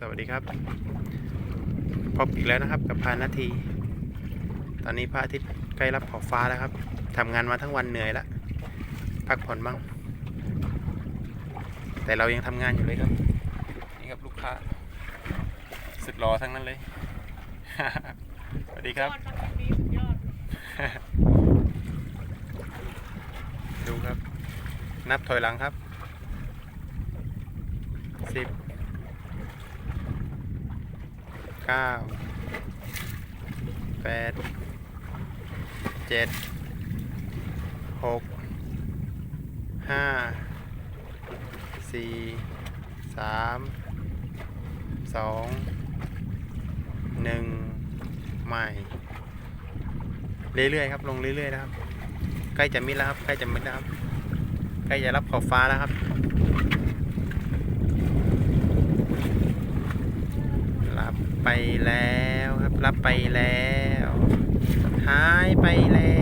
สวัสดีครับ พบอีกแล้วนะครับกับพานาที ตอนนี้พระอาทิตย์ใกล้รับขอบฟ้าแล้วครับทำงานมาทั้งวันเหนื่อยแล้วพักผ่อนบ้าง แต่เรายังทำงานอยู่เลยครับ นี่ครับลูกค้า สุดรอทั้งนั้นเลย สวัสดีครับ ดูครับ นับถอยหลังครับสิบ เก้าแปดเจ็ดหกห้าสี่สามสองหนึ่งใหม่ เรื่อยๆครับ ลงเรื่อยๆนะครับ ใกล้จะมิดแล้วครับ ใกล้จะมิดแล้วครับ ใกล้จะรับขอบฟ้าแล้วครับ รับ ไปแล้วครับ รับไปแล้ว หายไปแล้ว